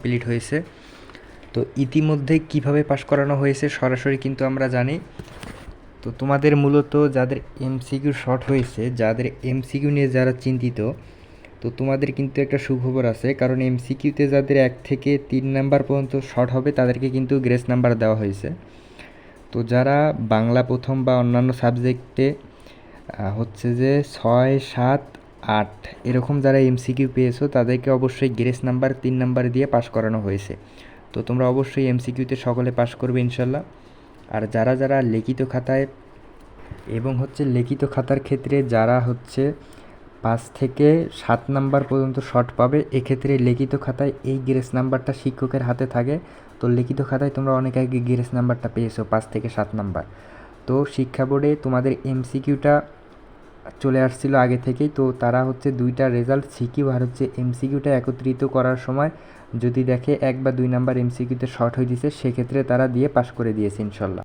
Complete হয়েছে। তো ইতিমধ্যে কীভাবে পাশ করানো হয়েছে সরাসরি কিন্তু আমরা জানি। তো তোমাদের মূলত যাদের এমসিকিউ শর্ট হয়েছে, যাদের এমসিকিউ নিয়ে যারা চিন্তিত, তো তোমাদের কিন্তু একটা সুখবর আছে। কারণ এমসিকিউতে যাদের এক থেকে তিন নাম্বার পর্যন্ত শর্ট হবে, তাদেরকে কিন্তু গ্রেস নাম্বার দেওয়া হয়েছে। তো যারা বাংলা প্রথম বা অন্যান্য সাবজেক্টে হচ্ছে যে ছয়, সাত আট। এরকম যারা এমসিকিউ পেয়েছ, তাদেরকে অবশ্যই গ্রেস নাম্বার, তিন নাম্বার দিয়ে পাশ করানো হয়েছে। তো তোমরা অবশ্যই এমসিকিউতে সকলে পাশ করবে ইনশাল্লাহ। আর যারা যারা লিখিত খাতায় এবং হচ্ছে লিখিত খাতার ক্ষেত্রে যারা হচ্ছে পাঁচ থেকে সাত নাম্বার পর্যন্ত শর্ট পাবে, এক্ষেত্রে লিখিত খাতায় এই গ্রেস নাম্বারটা শিক্ষকের হাতে থাকে। তো লিখিত খাতায় তোমরা অনেক আগে গ্রেস নাম্বারটা পেয়েছ, পাঁচ থেকে সাত নাম্বার। তো শিক্ষা বোর্ডে তোমাদের এমসিকিউটা চলে আসছিল আগে থেকেই। তো তারা হচ্ছে দুইটা রেজাল্ট সিকিউ আর হচ্ছে এমসিকিউটা একত্রিত করার সময় যদি দেখে এক বা দুই নাম্বার এমসিকিউতে শর্ট হয়ে দিছে, সেক্ষেত্রে তারা দিয়ে পাশ করে দিয়েছে ইনশাল্লাহ।